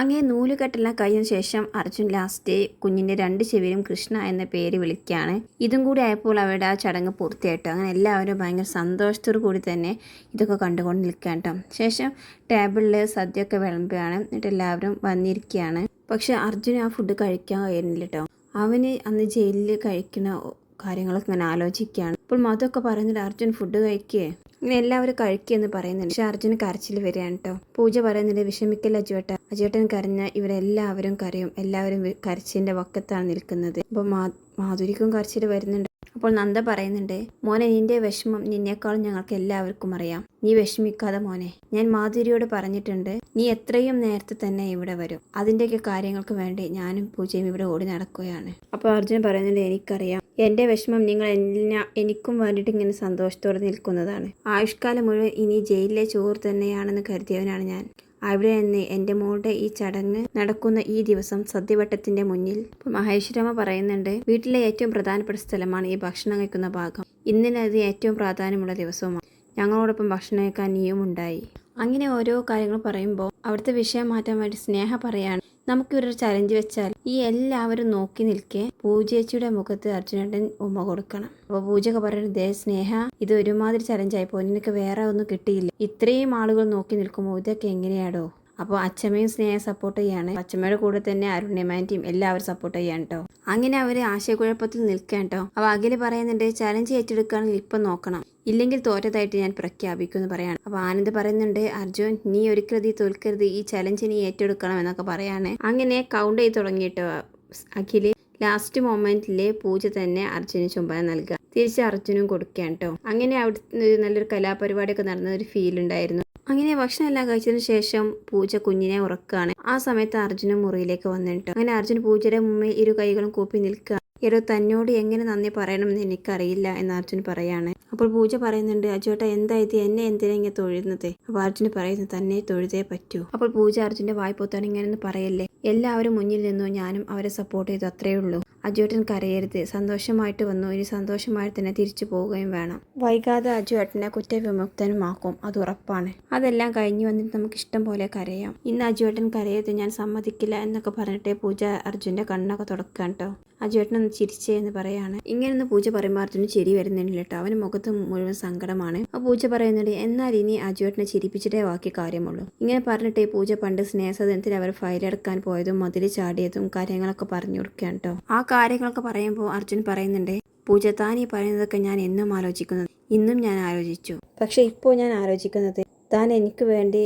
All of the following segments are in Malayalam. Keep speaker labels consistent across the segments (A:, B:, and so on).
A: അങ്ങനെ നൂലുകെട്ടെല്ലാം കഴിഞ്ഞ ശേഷം അർജുൻ ലാസ്റ്റ് കുഞ്ഞിന്റെ രണ്ട് ചെവിയിലും കൃഷ്ണ എന്ന പേര് വിളിക്കുകയാണ്. ഇതും കൂടി ആയപ്പോൾ അവരുടെ ആ ചടങ്ങ് പൂർത്തിയായിട്ടു? അങ്ങനെ എല്ലാവരും ഭയങ്കര സന്തോഷത്തോടു കൂടി തന്നെ ഇതൊക്കെ കണ്ടുകൊണ്ട് നിൽക്കുകയാണ് കേട്ടോ. ശേഷം ടേബിളിൽ സദ്യയൊക്കെ വിളമ്പുകയാണ്. എന്നിട്ട് എല്ലാവരും വന്നിരിക്കുകയാണ്. പക്ഷെ അർജുൻ ആ ഫുഡ് കഴിക്കാൻ കഴിയുന്നില്ല കേട്ടോ. അവന് അന്ന് ജയിലിൽ കഴിക്കുന്ന കാര്യങ്ങളൊക്കെ ഇങ്ങനെ ആലോചിക്കുകയാണ്. അപ്പോൾ മധുവൊക്കെ പറയുന്നുണ്ട് അർജുൻ ഫുഡ് കഴിക്കേ? ഇങ്ങനെ എല്ലാവരും കഴിക്കുമെന്ന് പറയുന്നുണ്ട്. പക്ഷെ അർജുന് കരച്ചിൽ വരികയാണ് കേട്ടോ പൂജ പറയുന്നുണ്ട് വിഷമിക്കല്ല അജുവേട്ട. അജുവേട്ടൻ കരഞ്ഞ ഇവരെല്ലാവരും കരയും. എല്ലാവരും കരച്ചിലിന്റെ വക്കത്താണ് നിൽക്കുന്നത്. അപ്പോൾ മാധുരിക്കും കരച്ചിൽ വരുന്നുണ്ട്. അപ്പോൾ നന്ദ പറയുന്നുണ്ട് മോനെ നിന്റെ വിഷമം നിന്നേക്കാളും ഞങ്ങൾക്ക് എല്ലാവർക്കും അറിയാം. നീ വിഷമിക്കാതെ മോനെ ഞാൻ മാധുരിയോട് പറഞ്ഞിട്ടുണ്ട് നീ എത്രയും നേരത്തെ തന്നെ ഇവിടെ വരും. അതിന്റെയൊക്കെ കാര്യങ്ങൾക്ക് വേണ്ടി ഞാനും പൂജയും ഇവിടെ ഓടി നടക്കുകയാണ്. അപ്പോൾ അർജുൻ പറയുന്നുണ്ട് എനിക്കറിയാം. എന്റെ വിഷമം നിങ്ങൾ എല്ലാ എനിക്കും വേണ്ടിയിട്ട് ഇങ്ങനെ സന്തോഷത്തോടെ നിൽക്കുന്നതാണ്. ആയുഷ്കാലം മുഴുവൻ ഇനി ജയിലിലെ ചോറ് തന്നെയാണെന്ന് കരുതിയവനാണ് ഞാൻ. അവിടെ നിന്ന് എന്റെ മോളുടെ ഈ ചടങ്ങ് നടക്കുന്ന ഈ ദിവസം സദ്യവട്ടത്തിന്റെ മുന്നിൽ. മഹേശ്വരമ്മ പറയുന്നുണ്ട് വീട്ടിലെ ഏറ്റവും പ്രധാനപ്പെട്ട സ്ഥലമാണ് ഈ ഭക്ഷണം കഴിക്കുന്ന ഭാഗം. ഇന്നിനത് ഏറ്റവും പ്രാധാന്യമുള്ള ദിവസവുമാണ് ഞങ്ങളോടൊപ്പം ഭക്ഷണം കഴിക്കാൻ നീയും ഉണ്ടായി അങ്ങനെ ഓരോ കാര്യങ്ങൾ പറയുമ്പോൾ അവിടുത്തെ വിഷയം മാറ്റാൻ വേണ്ടി സ്നേഹ പറയാണ്. നമുക്ക് ഒരു ചലഞ്ച് വെച്ചാൽ ഈ എല്ലാവരും നോക്കി നിൽക്കെ പൂജേച്ചിയുടെ മുഖത്ത് അർജുനേട്ടൻ ഉമ്മ കൊടുക്കണം. അപ്പോൾ പൂജയൊക്കെ പറയുന്നത് ദേ സ്നേഹ ഇത് ഒരുമാതിരി ചലഞ്ചായി പോയി നിനക്ക് വേറെ ഒന്നും കിട്ടിയില്ല. ഇത്രയും ആളുകൾ നോക്കി നിൽക്കുമ്പോൾ ഇതൊക്കെ എങ്ങനെയാടോ? അപ്പോൾ അച്ഛമ്മയും സ്നേഹം സപ്പോർട്ട് ചെയ്യാണ്. അച്ഛമ്മയുടെ കൂടെ തന്നെ അരുണ്യമാന്റിയും എല്ലാവരും സപ്പോർട്ട് ചെയ്യാൻ കേട്ടോ അങ്ങനെ അവർ ആശയക്കുഴപ്പത്തിൽ നിൽക്കാൻ കേട്ടോ അപ്പോൾ അഖിൽ പറയുന്നുണ്ട് ചലഞ്ച് ഏറ്റെടുക്കുകയാണെങ്കിൽ ഇപ്പം നോക്കണം. ഇല്ലെങ്കിൽ തോറ്റതായിട്ട് ഞാൻ പ്രഖ്യാപിക്കുമെന്ന് പറയാണ്. അപ്പോൾ ആനന്ദ് പറയുന്നുണ്ട് അർജുൻ നീ ഒരിക്കലും തോൽക്കരുത് ഈ ചലഞ്ച് നീ ഏറ്റെടുക്കണം എന്നൊക്കെ പറയാണ്. അങ്ങനെ കൗണ്ട് ചെയ്ത് തുടങ്ങിയിട്ടോ അഖിൽ ലാസ്റ്റ് മൊമെന്റിൽ പൂജ തന്നെ അർജുന് ചുംബനം നൽകുക. തിരിച്ച് അർജുനും കൊടുക്കുകയാണ് കേട്ടോ. അങ്ങനെ അവിടെ നല്ലൊരു കലാപരിപാടിയൊക്കെ നടന്ന ഒരു ഫീൽ ഉണ്ടായിരുന്നു. അങ്ങനെ ഭക്ഷണം എല്ലാം കഴിച്ചതിന് ശേഷം പൂജ കുഞ്ഞിനെ ഉറക്കുകയാണ് ആ സമയത്ത് അർജുന മുറിയിലേക്ക് വന്നിട്ടോ അങ്ങനെ അർജുൻ പൂജയുടെ മുമ്പിൽ ഇരു കൈകളും കൂപ്പി നിൽക്കുക. എടോ തന്നോട് എങ്ങനെ നന്ദി പറയണമെന്ന് എനിക്കറിയില്ല എന്ന് അർജുൻ പറയാണ്. അപ്പോൾ പൂജ പറയുന്നുണ്ട് അജുവേട്ട എന്താ ഇത്? എന്നെ എന്തിനാ ഇങ്ങനെ തൊഴുന്നത്? അപ്പോൾ അർജുൻ പറയുന്നു തന്നെ തൊഴുതേ പറ്റൂ. അപ്പോൾ പൂജ അർജുന്റെ വായ്പൊത്താണ് ഇങ്ങനെയൊന്നും പറയല്ലേ? എല്ലാവരും മുന്നിൽ നിന്നു ഞാനും അവരെ സപ്പോർട്ട് ചെയ്തു അത്രയേ ഉള്ളൂ. അജുവേട്ടൻ കരയരുത്. സന്തോഷമായിട്ട് വന്നു. ഇനി സന്തോഷമായി തന്നെ തിരിച്ചു പോവുകയും വേണം. വൈകാതെ അജുവേട്ടനെ കുറ്റവിമുക്തനുമാക്കും. അത് ഉറപ്പാണ്. അതെല്ലാം കഴിഞ്ഞു വന്നിട്ട് നമുക്ക് ഇഷ്ടം പോലെ കരയാം. ഇന്ന് അജുവേട്ടൻ കരയരുത്. ഞാൻ സമ്മതിക്കില്ല എന്നൊക്കെ പറഞ്ഞിട്ട് പൂജ അർജുന്റെ കണ്ണൊക്കെ തുടക്കാൻ കേട്ടോ. അജുവേട്ടൻ ഒന്ന് ചിരിച്ചേ എന്ന് പറയാണ്. ഇങ്ങനെയൊന്ന് പൂജ പറയുമ്പോൾ അർജുന് ചിരി വരുന്നില്ല കേട്ടോ. അവന് മുഖത്ത് മുഴുവൻ സങ്കടമാണ്. ആ പൂജ പറയുന്നുണ്ട് എന്നാൽ ഇനി അജുവേട്ടനെ ചിരിപ്പിച്ചിട്ടേ ബാക്കി കാര്യമുള്ളൂ. ഇങ്ങനെ പറഞ്ഞിട്ട് പൂജ പണ്ട് സ്നേഹസദനത്തിൽ അവർ ഫയലെടുക്കാൻ പോയതും മതിൽ ചാടിയതും കാര്യങ്ങളൊക്കെ പറഞ്ഞു കൊടുക്കുകയാണ് കേട്ടോ. ആ കാര്യങ്ങളൊക്കെ പറയുമ്പോൾ അർജുൻ പറയുന്നുണ്ട് പൂജ താൻ ഈ പറയുന്നതൊക്കെ ഞാൻ എന്നും ആലോചിക്കുന്നത് ഇന്നും ഞാൻ ആലോചിച്ചു. പക്ഷെ ഇപ്പോൾ ഞാൻ ആലോചിക്കുന്നത് താൻ എനിക്ക് വേണ്ടി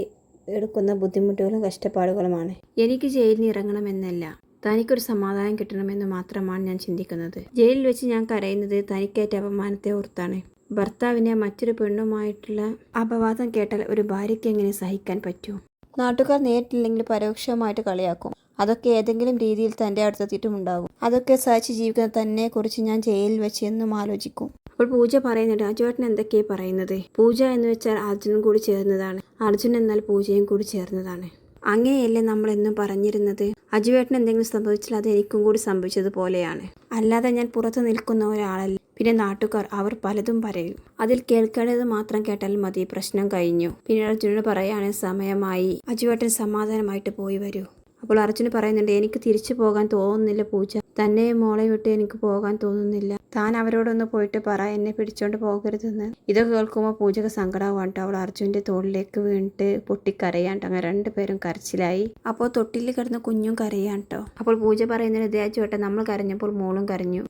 A: എടുക്കുന്ന ബുദ്ധിമുട്ടുകളും കഷ്ടപ്പാടുകളുമാണ്. എനിക്ക് ജയിലിൽ ഇറങ്ങണമെന്നല്ല തനിക്കൊരു സമാധാനം കിട്ടണമെന്ന് മാത്രമാണ് ഞാൻ ചിന്തിക്കുന്നത്. ജയിലിൽ വെച്ച് ഞാൻ കരയുന്നത് തനിക്കേറ്റ അപമാനത്തെ ഓർത്താണ്. ഭർത്താവിനെ മറ്റൊരു പെണ്ണുമായിട്ടുള്ള അപവാദം കേട്ടാൽ ഒരു ഭാര്യയ്ക്ക് എങ്ങനെ സഹിക്കാൻ പറ്റൂ? നാട്ടുകാർ നേരിട്ടില്ലെങ്കിൽ പരോക്ഷമായിട്ട് കളിയാക്കും. അതൊക്കെ ഏതെങ്കിലും രീതിയിൽ തന്റെ അടുത്തെത്തിയിട്ടും ഉണ്ടാകും. അതൊക്കെ സഹിച്ച് ജീവിക്കുന്ന തന്നെ കുറിച്ച് ഞാൻ ജയിലിൽ വെച്ച് എന്നും ആലോചിക്കും. അപ്പോൾ പൂജ പറയുന്നുണ്ട് അജുവേട്ടൻ എന്തൊക്കെയാ പറയുന്നത്? പൂജ എന്ന് വെച്ചാൽ അർജുനും കൂടി ചേർന്നതാണ്. അർജുൻ എന്നാൽ പൂജയും കൂടി ചേർന്നതാണ്. അങ്ങനെയല്ലേ നമ്മൾ എന്നും പറഞ്ഞിരുന്നത്? അജുവേട്ടൻ എന്തെങ്കിലും സംഭവിച്ചാൽ അത് എനിക്കും കൂടി സംഭവിച്ചതുപോലെയാണ്. അല്ലാതെ ഞാൻ പുറത്തു നിൽക്കുന്ന ഒരാളല്ല. പിന്നെ നാട്ടുകാർ അവർ പലതും പറയും. അതിൽ കേൾക്കേണ്ടത് മാത്രം കേട്ടാൽ മതി. പ്രശ്നം കഴിഞ്ഞു. പിന്നെ അർജുനോട് പറയാണ് സമയമായി. അജുവേട്ടൻ സമാധാനമായിട്ട് പോയി വരൂ. അപ്പോൾ അർജുന് പറയുന്നുണ്ട് എനിക്ക് തിരിച്ചു പോകാൻ തോന്നുന്നില്ല പൂജ. തന്നെ മോളെ വിട്ട് എനിക്ക് പോകാൻ തോന്നുന്നില്ല. താൻ അവരോടൊന്ന് പോയിട്ട് പറ എന്നെ പിടിച്ചോണ്ട് പോകരുതെന്ന്. ഇത് കേൾക്കുമ്പോൾ പൂജക്ക് സങ്കടമാവണ്ട അവൾ അർജുന്റെ തോളിലേക്ക് വീണിട്ട് പൊട്ടിക്കരയാണ്ട് അങ്ങനെ രണ്ടുപേരും കരച്ചിലായി. അപ്പോൾ തൊട്ടിൽ കിടന്ന കുഞ്ഞും കരയാട്ടോ അപ്പോൾ പൂജ പറയുന്നത് ഇതേ ചോട്ടെ നമ്മൾ കരഞ്ഞപ്പോൾ മോളും കരഞ്ഞു.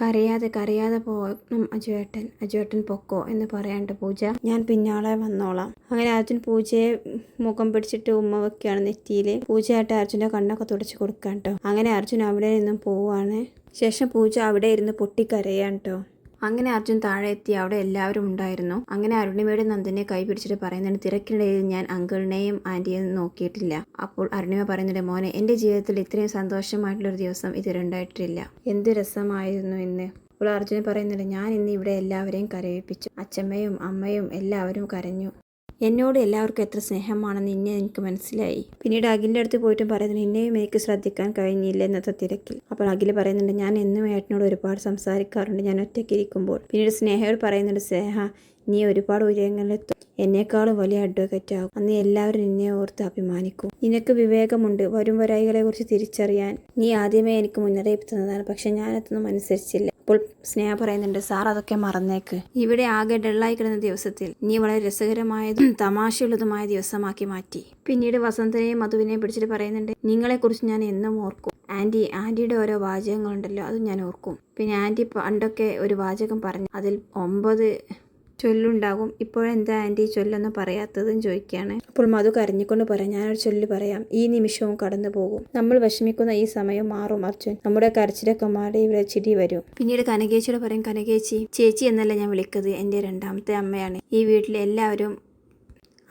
A: കരയാതെ കരയാതെ പോകണം അജുവേട്ടൻ അജുവേട്ടൻ പൊക്കോ എന്ന് പറയാണ്ട് പൂജ. ഞാൻ പിന്നാളെ വന്നോളാം. അങ്ങനെ അർജുൻ പൂജയെ മുഖം പിടിച്ചിട്ട് ഉമ്മ വെക്കുകയാണ് നെറ്റിയിൽ പൂജയായിട്ട് അർജുന്റെ കണ്ണൊക്കെ തുടച്ചു കൊടുക്കാൻ കേട്ടോ അങ്ങനെ അർജുൻ അവിടെ നിന്നും പോവാണ്. ശേഷം പൂജ അവിടെ ഇരുന്ന് പൊട്ടിക്കരയാണ് കേട്ടോ അങ്ങനെ അർജുൻ താഴെ എത്തി അവിടെ എല്ലാവരും ഉണ്ടായിരുന്നു. അങ്ങനെ അരുണിമയുടെ നന്ദനെ കൈ പറയുന്നുണ്ട് തിരക്കിനിടയിൽ ഞാൻ അങ്കിളിനെയും ആന്റിയെയും നോക്കിയിട്ടില്ല. അപ്പോൾ അരുണിമ പറയുന്നുണ്ട് മോനെ എന്റെ ജീവിതത്തിൽ ഇത്രയും സന്തോഷമായിട്ടുള്ളൊരു ദിവസം ഇതുവരെ ഉണ്ടായിട്ടില്ല എന്ത് രസമായിരുന്നു ഇന്ന്. അപ്പോൾ അർജുൻ പറയുന്നുണ്ട് ഞാൻ ഇന്ന് ഇവിടെ എല്ലാവരെയും കരയിപ്പിച്ചു. അച്ഛമ്മയും അമ്മയും എല്ലാവരും കരഞ്ഞു. എന്നോട് എല്ലാവർക്കും എത്ര സ്നേഹമാണെന്ന് ഇന്നെ എനിക്ക് മനസ്സിലായി. പിന്നീട് അഖിലിന്റെ അടുത്ത് പോയിട്ടും പറയുന്നത് ഇന്നെയും എനിക്ക് ശ്രദ്ധിക്കാൻ കഴിഞ്ഞില്ല എന്നത്തെ തിരക്കിൽ അപ്പോൾ അഖിൽ പറയുന്നുണ്ട് ഞാൻ എന്നും ഏട്ടനോട് ഒരുപാട് സംസാരിക്കാറുണ്ട്. ഞാൻ ഒറ്റയ്ക്ക് ഇരിക്കുമ്പോൾ. പിന്നീട് സ്നേഹയോട് പറയുന്നുണ്ട് സ്നേഹ നീ ഒരുപാട് ഉയരങ്ങളിലെത്തും. എന്നെക്കാളും വലിയ അഡ്വക്കേറ്റ് ആകും. അന്ന് എല്ലാവരും നിന്നെ ഓർത്ത് അഭിമാനിക്കും. നിനക്ക് വിവേകമുണ്ട്. വരും വരായികളെ കുറിച്ച് തിരിച്ചറിയാൻ നീ ആദ്യമേ എനിക്ക് മുന്നറിയിപ്പ് തന്നതാണ്. പക്ഷെ ഞാനതൊന്നും അനുസരിച്ചില്ല. അപ്പോൾ സ്നേഹ പറയുന്നുണ്ട് സാർ അതൊക്കെ മറന്നേക്ക്. ഇവിടെ ആകെ ഡള്ളായി കിടന്ന ദിവസത്തിൽ നീ വളരെ രസകരമായതും തമാശയുള്ളതുമായ ദിവസമാക്കി മാറ്റി. പിന്നീട് വസന്തനെയും മധുവിനെയും പിടിച്ചിട്ട് പറയുന്നുണ്ട് നിങ്ങളെക്കുറിച്ച് ഞാൻ എന്നും ഓർക്കും. ആന്റി ആന്റിയുടെ ഓരോ വാചകങ്ങളുണ്ടല്ലോ അത് ഞാൻ ഓർക്കും. പിന്നെ ആന്റി പണ്ടൊക്കെ ഒരു വാചകം പറഞ്ഞു അതിൽ ഒമ്പത് ചൊല്ലുണ്ടാകും. ഇപ്പോഴെന്താ ആന്റി ചൊല്ലൊന്നും പറയാത്തതും ചോദിക്കുകയാണ്. അപ്പോൾ മധു കരഞ്ഞിക്കൊണ്ട് പറയാം ഞാനൊരു ചൊല്ല് പറയാം. ഈ നിമിഷവും കടന്നു പോകും. നമ്മൾ വിഷമിക്കുന്ന ഈ സമയം മാറും അർജുൻ. നമ്മുടെ കരച്ചിലൊക്കെ മാറി ഇവിടെ ചിരി വരും. പിന്നീട് കനകേച്ചിയോട് പറയും കനകേച്ചി ചേച്ചി എന്നല്ല ഞാൻ വിളിക്കുന്നത് എന്റെ രണ്ടാമത്തെ അമ്മയാണ്. ഈ വീട്ടിലെ എല്ലാവരും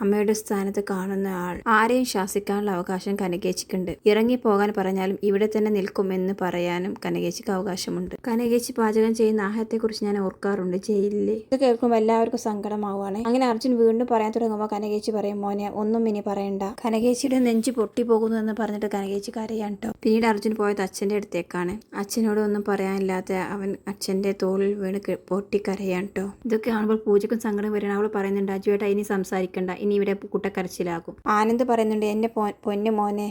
A: അമ്മയുടെ സ്ഥാനത്ത് കാണുന്ന ആൾ ആരെയും ശാസിക്കാനുള്ള അവകാശം കനകേച്ചിക്കുണ്ട്. ഇറങ്ങിപ്പോകാൻ പറഞ്ഞാലും ഇവിടെ തന്നെ നിൽക്കുമെന്ന് പറയാനും കനകേച്ചിക്ക് അവകാശമുണ്ട്. കനകേച്ചി പാചകം ചെയ്യുന്ന ആഹാരത്തെക്കുറിച്ച് ഞാൻ ഓർക്കാറുണ്ട്. ജയിലിലെ ഇത് കേൾക്കുമ്പോൾ എല്ലാവർക്കും സങ്കടമാവുകയാണ്. അങ്ങനെ അർജുൻ വീണ്ടും പറയാൻ തുടങ്ങുമ്പോൾ കനകേച്ചി പറയും മോനെ ഒന്നും ഇനി പറയണ്ട. കനകേച്ചിയുടെ നെഞ്ച് പൊട്ടിപ്പോകുന്നു എന്ന് പറഞ്ഞിട്ട് കനകേച്ചി കരയാണ് പിന്നീട് അർജുൻ പോയത് അച്ഛന്റെ അടുത്തേക്കാണ്. അച്ഛനോട് ഒന്നും പറയാനില്ലാത്ത അവൻ അച്ഛന്റെ തോളിൽ വീണ് പൊട്ടി പൊട്ടിക്കരയാണ് കേട്ടോ ഇതൊക്കെ കാണുമ്പോൾ പൂജക്കും സങ്കടം വരികയാണ്. അവൾ പറയുന്നുണ്ട് അജുവേട്ട ഇനി സംസാരിക്കണ്ട. ഇനി ഇവിടെ കുട്ടക്കരച്ചിലാകും. ആനന്ദ് പറയുന്നുണ്ട് എന്റെ പൊന്നു മോനെ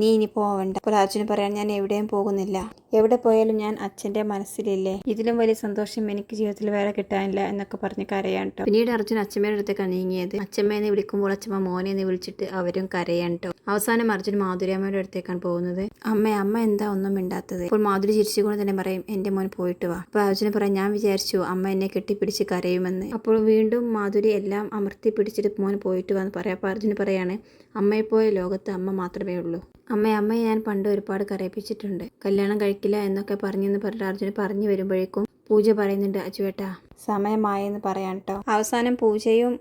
A: നീ ഇനി പോവണ്ട. അപ്പോൾ അർജുന് പറയാൻ ഞാൻ എവിടെയും പോകുന്നില്ല. എവിടെ പോയാലും ഞാൻ അച്ഛന്റെ മനസ്സിലില്ലേ? ഇതിലും വലിയ സന്തോഷം എനിക്ക് ജീവിതത്തിൽ വേറെ കിട്ടാനില്ല എന്നൊക്കെ പറഞ്ഞ് കരയാൻ കേട്ടോ പിന്നീട് അർജുൻ അച്ഛമ്മയുടെ അടുത്തേക്കാണ് നീങ്ങിയത്. അച്ഛമ്മേനെ വിളിക്കുമ്പോൾ അച്ഛമ്മ മോനെ എന്ന് വിളിച്ചിട്ട് അവരും കരയാൻ കേട്ടോ അവസാനം അർജുൻ മാധുര്യമ്മയുടെ അടുത്തേക്കാണ് പോകുന്നത്. അമ്മ അമ്മ എന്താ ഒന്നും മിണ്ടാത്തത്? അപ്പോൾ മാധുരി ചിരിച്ചുകൊണ്ട് തന്നെ പറയും എന്റെ മോൻ പോയിട്ട് വാ. അപ്പോൾ അർജുന പറയാം ഞാൻ വിചാരിച്ചു അമ്മ എന്നെ കെട്ടിപ്പിടിച്ച് കരയുമെന്ന്. അപ്പോൾ വീണ്ടും മാധുരി എല്ലാം അമർത്തി പിടിച്ചിട്ട് മോൻ പോയിട്ട് വാ എന്ന് പറയാം. അപ്പോൾ അർജുന പറയാണ് അമ്മയെപ്പോലെ ലോകത്ത് അമ്മ മാത്രമേ ഉള്ളൂ. അമ്മ അമ്മയെ ഞാൻ പണ്ട് ഒരുപാട് കരയിപ്പിച്ചിട്ടുണ്ട്. കല്യാണം കഴിക്കില്ല എന്നൊക്കെ പറഞ്ഞെന്ന് പറഞ്ഞിട്ട് അർജുന് പറഞ്ഞു വരുമ്പോഴേക്കും പൂജ പറയുന്നുണ്ട് അജുവേട്ടാ സമയമായെന്ന് പറയാൻ കേട്ടോ അവസാനം പൂജയും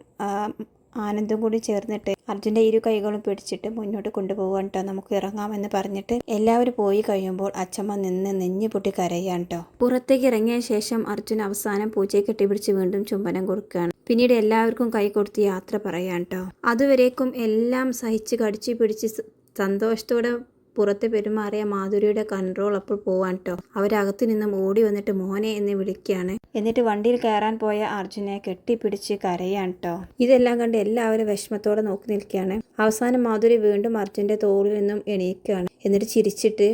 A: ആനന്ദും കൂടി ചേർന്നിട്ട് അർജുന്റെ ഇരു കൈകളും പിടിച്ചിട്ട് മുന്നോട്ട് കൊണ്ടുപോകാൻ കേട്ടോ നമുക്ക് ഇറങ്ങാമെന്ന് പറഞ്ഞിട്ട് എല്ലാവരും പോയി കഴിയുമ്പോൾ അച്ഛമ്മ നിന്ന് നെഞ്ഞു പൊട്ടി കരയാൻ കേട്ടോ പുറത്തേക്ക് ഇറങ്ങിയ ശേഷം അർജുൻ അവസാനം പൂജയെ കെട്ടിപ്പിടിച്ച് വീണ്ടും ചുംബനം കൊടുക്കുകയാണ് പിന്നീട് എല്ലാവർക്കും കൈ കൊടുത്ത് യാത്ര പറയാൻ കേട്ടോ അതുവരേക്കും എല്ലാം സഹിച്ച് കടിച്ചു പിടിച്ച് സന്തോഷത്തോടെ പുറത്ത് പെരുമാറിയ മാധുരിയുടെ കൺട്രോൾ അപ്പോൾ പോവാൻ കേട്ടോ അവരകത്ത് നിന്നും ഓടി വന്നിട്ട് മോനെ എന്ന് വിളിക്കുകയാണ് എന്നിട്ട് വണ്ടിയിൽ കയറാൻ പോയ അർജുനെ കെട്ടിപ്പിടിച്ച് കരയാണ് കേട്ടോ ഇതെല്ലാം കണ്ട് എല്ലാവരും വിഷമത്തോടെ നോക്കി നിൽക്കുകയാണ് അവസാനം മാധുരി വീണ്ടും അർജുന്റെ തോളിൽ നിന്നും എണീക്കുകയാണ് എന്നിട്ട് ചിരിച്ചിട്ട്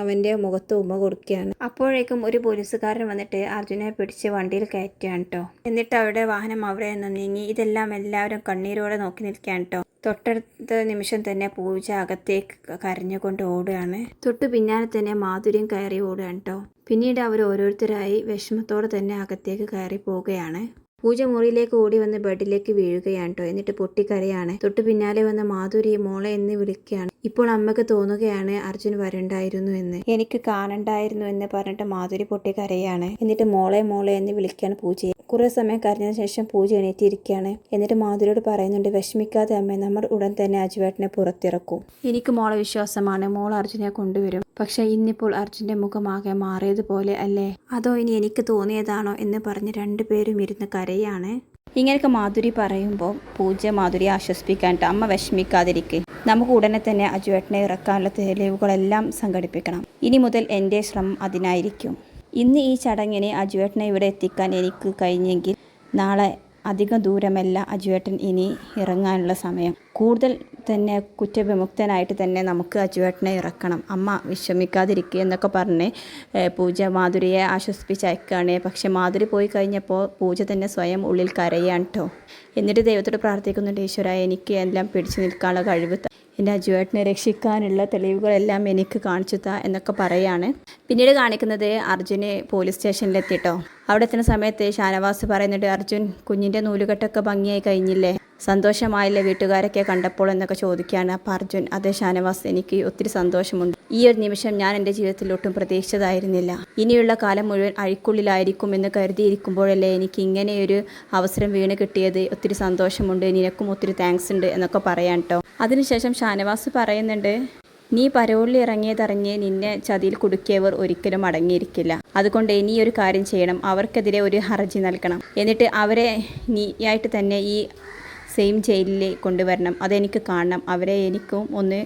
A: അവന്റെ മുഖത്ത് ഉമ്മ കൊടുക്കുകയാണ്. അപ്പോഴേക്കും ഒരു പോലീസുകാരൻ വന്നിട്ട് അർജുനെ പിടിച്ച് വണ്ടിയിൽ കയറ്റുകയാണ് കേട്ടോ എന്നിട്ട് അവരുടെ വാഹനം അവിടെ നിന്ന് നീങ്ങി ഇതെല്ലാം എല്ലാവരും കണ്ണീരോടെ നോക്കി നിൽക്കുകയാണ് കേട്ടോ തൊട്ടടുത്ത നിമിഷം തന്നെ പൂജ അകത്തേക്ക് കരഞ്ഞുകൊണ്ട് ഓടുകയാണ്. തൊട്ടു പിന്നാലെ തന്നെ മാധുര്യം കയറി ഓടുകയാണ് കേട്ടോ പിന്നീട് അവർ ഓരോരുത്തരായി വിഷമത്തോടെ തന്നെ അകത്തേക്ക് കയറി പോവുകയാണ്. പൂജ മുറിയിലേക്ക് ഓടി വന്ന് ബെഡിലേക്ക് വീഴുകയാണ് കേട്ടോ എന്നിട്ട് പൊട്ടിക്കരയാണ്. തൊട്ടു പിന്നാലെ വന്ന മാധുരി മോളെ എന്ന് വിളിക്കുകയാണ്. ഇപ്പോൾ അമ്മയ്ക്ക് തോന്നുകയാണ് അർജുൻ വരണ്ടായിരുന്നു എന്ന്. എനിക്ക് കാണണ്ടായിരുന്നു എന്ന് പറഞ്ഞിട്ട് മാധുരി പൊട്ടിക്കരയാണ്. എന്നിട്ട് മോളെ മോളെ എന്ന് വിളിക്കുകയാണ് പൂജയെ കുറെ സമയം കരഞ്ഞതിന് ശേഷം പൂജ എണീറ്റിരിക്കുകയാണ്. എന്നിട്ട് മാധുരിയോട് പറയുന്നുണ്ട് വിഷമിക്കാതെ അമ്മ നമ്മൾ ഉടൻ തന്നെ അജുവേട്ടനെ പുറത്തിറക്കും. എനിക്ക് മോളെ വിശ്വാസമാണ്. മോൾ അർജുനെ കൊണ്ടുവരും. പക്ഷേ ഇന്നിപ്പോൾ അർജുന്റെ മുഖമാകെ മാറിയതുപോലെ അല്ലേ? അതോ ഇനി എനിക്ക് തോന്നിയതാണോ എന്ന് പറഞ്ഞ് രണ്ടുപേരും ഇരുന്ന് കരയാണ്. ഇങ്ങനെയൊക്കെ മാധുരി പറയുമ്പോൾ പൂജ മാധുരി ആശ്വസിപ്പിക്കാൻ ട്ടോ. അമ്മ വിഷമിക്കാതിരിക്കെ. നമുക്ക് ഉടനെ തന്നെ അജുവേട്ടനെ ഇറക്കാനുള്ള തെളിവുകളെല്ലാം സംഘടിപ്പിക്കണം. ഇനി മുതൽ എന്റെ ശ്രമം അതിനായിരിക്കും. ഇന്ന് ഈ ചടങ്ങിനെ അജുവേട്ടനെ ഇവിടെ എത്തിക്കാൻ എനിക്ക് കഴിഞ്ഞെങ്കിൽ നാളെ അധികം ദൂരമല്ല അജുവേട്ടൻ ഇനി ഇറങ്ങാനുള്ള സമയം. കൂടുതൽ തന്നെ കുറ്റവിമുക്തനായിട്ട് തന്നെ നമുക്ക് അജുവേട്ടനെ ഇറക്കണം. അമ്മ വിഷമിക്കാതിരിക്കുക എന്നൊക്കെ പറഞ്ഞ് പൂജ മാധുരിയെ ആശ്വസിപ്പിച്ച് അയക്കുകയാണ് പക്ഷെ മാധുരി പോയി കഴിഞ്ഞപ്പോൾ പൂജ തന്നെ സ്വയം ഉള്ളിൽ കരയാണ് കേട്ടോ എന്നിട്ട് ദൈവത്തോട് പ്രാർത്ഥിക്കുന്നുണ്ട് ഈശ്വര എനിക്ക് എല്ലാം പിടിച്ചു നിൽക്കാനുള്ള കഴിവ് എന്റെ അജുവേട്ടനെ രക്ഷിക്കാനുള്ള തെളിവുകളെല്ലാം എനിക്ക് കാണിച്ചു താ എന്നൊക്കെ പറയാണ്. പിന്നീട് കാണിക്കുന്നത് അർജുന് പോലീസ് സ്റ്റേഷനിലെത്തിട്ടോ. അവിടെ എത്തുന്ന സമയത്ത് ഷാനവാസ് പറയുന്നുണ്ട് അർജുൻ കുഞ്ഞിന്റെ നൂലുകെട്ടൊക്കെ ഭംഗിയായി കഴിഞ്ഞില്ലേ? സന്തോഷമായില്ലേ വീട്ടുകാരൊക്കെ കണ്ടപ്പോൾ? എന്നൊക്കെ ചോദിക്കുകയാണ്. അപ്പോൾ അർജുൻ അതെ ഷാനവാസ് എനിക്ക് ഒത്തിരി സന്തോഷമുണ്ട്. ഈ ഒരു നിമിഷം ഞാൻ എന്റെ ജീവിതത്തിൽ ഒട്ടും പ്രതീക്ഷിച്ചതായിരുന്നില്ല. ഇനിയുള്ള കാലം മുഴുവൻ അഴിക്കുള്ളിലായിരിക്കും എന്ന് കരുതിയിരിക്കുമ്പോഴല്ലേ എനിക്ക് ഇങ്ങനെയൊരു അവസരം വീണ് കിട്ടിയത്? ഒത്തിരി സന്തോഷമുണ്ട് നിനക്കും ഒത്തിരി താങ്ക്സ് ഉണ്ട് എന്നൊക്കെ പറയാം കേട്ടോ അതിനുശേഷം ഷാനവാസ് പറയുന്നുണ്ട് നീ പരോളിൽ ഇറങ്ങിയതറിഞ്ഞ് നിന്നെ ചതിയിൽ കുടുക്കിയവർ ഒരിക്കലും അടങ്ങിയിരിക്കില്ല. അതുകൊണ്ട് ഇനി ഒരു കാര്യം ചെയ്യണം. അവർക്കെതിരെ ഒരു ഹർജി നൽകണം. എന്നിട്ട് അവരെ നീയായിട്ട് തന്നെ ഈ സെയിം ജയിലിൽ കൊണ്ടുവരണം. അതെനിക്ക് കാണണം. അവരെ എനിക്കും ഒന്ന്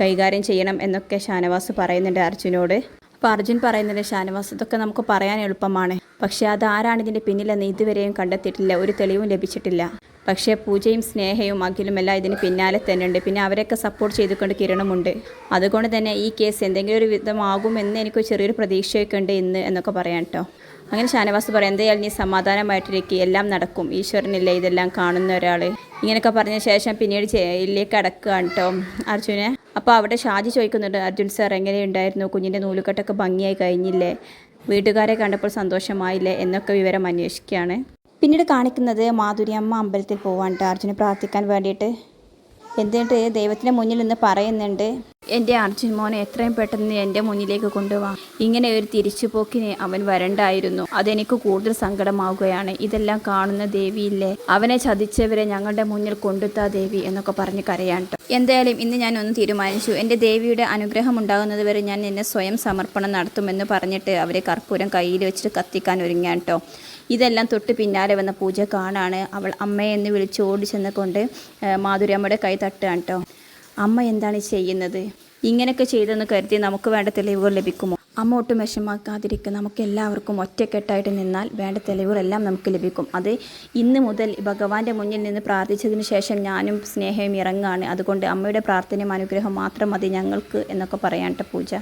A: കൈകാര്യം ചെയ്യണം എന്നൊക്കെ ഷാനവാസ് പറയുന്നുണ്ട് അർജുനോട്. അപ്പോൾ അർജുൻ പറയുന്നുണ്ട് ഷാനവാസ് ഇതൊക്കെ നമുക്ക് പറയാൻ എളുപ്പമാണ്. പക്ഷേ അതാരാണ് ഇതിന്റെ പിന്നിലെന്ന് ഇതുവരെയും കണ്ടെത്തിയിട്ടില്ല. ഒരു തെളിവും ലഭിച്ചിട്ടില്ല. പക്ഷേ പൂജയും സ്നേഹയും അഖിലുമെല്ലാം ഇതിന് പിന്നാലെ തന്നെയുണ്ട്. പിന്നെ അവരൊക്കെ സപ്പോർട്ട് ചെയ്തുകൊണ്ട് കിരണമുണ്ട്. അതുകൊണ്ട് തന്നെ ഈ കേസ് എന്തെങ്കിലും ഒരു വിധമാകുമെന്ന് എനിക്ക് ചെറിയൊരു പ്രതീക്ഷയൊക്കെ ഉണ്ട് ഇന്ന് എന്നൊക്കെ പറയാം കേട്ടോ. അങ്ങനെ ഷാനവാസ് പറയാം എന്തായാലും നീ സമാധാനമായിട്ടിരിക്കുക എല്ലാം നടക്കും. ഈശ്വരനില്ല ഇതെല്ലാം കാണുന്ന ഒരാൾ ഇങ്ങനെയൊക്കെ പറഞ്ഞ ശേഷം പിന്നീട് ജയിലിലേക്ക് അടക്കുകയാണ് കേട്ടോ അർജുനെ. അപ്പോൾ അവിടെ ഷാജി ചോദിക്കുന്നുണ്ട് അർജുൻ സാർ എങ്ങനെയുണ്ടായിരുന്നു? കുഞ്ഞിന്റെ നൂലുകെട്ടൊക്കെ ഭംഗിയായി കഴിഞ്ഞില്ലേ? വീട്ടുകാരെ കണ്ടപ്പോൾ സന്തോഷമായില്ലേ എന്നൊക്കെ വിവരം അന്വേഷിക്കുകയാണ്. പിന്നീട് കാണിക്കുന്നത് മാധുരി അമ്മ അമ്പലത്തിൽ പോവാണ്ട് അർജുനെ പ്രാർത്ഥിക്കാൻ വേണ്ടിയിട്ട്. എന്നിട്ട് ദൈവത്തിന്റെ മുന്നിൽ നിന്ന് പറയുന്നുണ്ട് എന്റെ അർജുൻ മോനെ എത്രയും പെട്ടെന്ന് എന്റെ മുന്നിലേക്ക് കൊണ്ടുപോവാ ഇങ്ങനെ ഒരു തിരിച്ചുപോക്കിന് അവൻ വരണ്ടായിരുന്നു. അതെനിക്ക് കൂടുതൽ സങ്കടമാവുകയാണ്. ഇതെല്ലാം കാണുന്ന ദേവിയില്ലേ? അവനെ ചതിച്ചവരെ ഞങ്ങളുടെ മുന്നിൽ കൊണ്ടുത്താ ദേവി എന്നൊക്കെ പറഞ്ഞ് കരയാട്ടോ എന്തായാലും ഇന്ന് ഞാൻ ഒന്ന് തീരുമാനിച്ചു. എന്റെ ദേവിയുടെ അനുഗ്രഹം ഉണ്ടാകുന്നത് വരെ ഞാൻ എന്നെ സ്വയം സമർപ്പണം നടത്തുമെന്ന് പറഞ്ഞിട്ട് അവരെ കർപ്പൂരം കയ്യിൽ വെച്ചിട്ട് കത്തിക്കാൻ ഒരുങ്ങാൻ കേട്ടോ ഇതെല്ലാം തൊട്ട് പിന്നാലെ വന്ന പൂജ കാണാണ്. അവൾ അമ്മയെന്ന് വിളിച്ച് ഓടി ചെന്നുകൊണ്ട് മാധുരമ്മയുടെ കൈ തട്ടുകയാണ് കേട്ടോ അമ്മ എന്താണ് ചെയ്യുന്നത്? ഇങ്ങനെയൊക്കെ ചെയ്തെന്ന് കരുതി നമുക്ക് വേണ്ട തെളിവുകൾ ലഭിക്കുമോ? അമ്മ ഒട്ടും വിഷമാക്കാതിരിക്കുക നമുക്ക് എല്ലാവർക്കും ഒറ്റക്കെട്ടായിട്ട് നിന്നാൽ വേണ്ട തെളിവുകളെല്ലാം നമുക്ക് ലഭിക്കും. അത് ഇന്ന് മുതൽ ഭഗവാന്റെ മുന്നിൽ നിന്ന് പ്രാർത്ഥിച്ചതിന് ശേഷം ഞാനും സ്നേഹവും ഇറങ്ങാണ്. അതുകൊണ്ട് അമ്മയുടെ പ്രാർത്ഥനയും അനുഗ്രഹം മാത്രം മതി ഞങ്ങൾക്ക് എന്നൊക്കെ പറയാൻ പൂജ.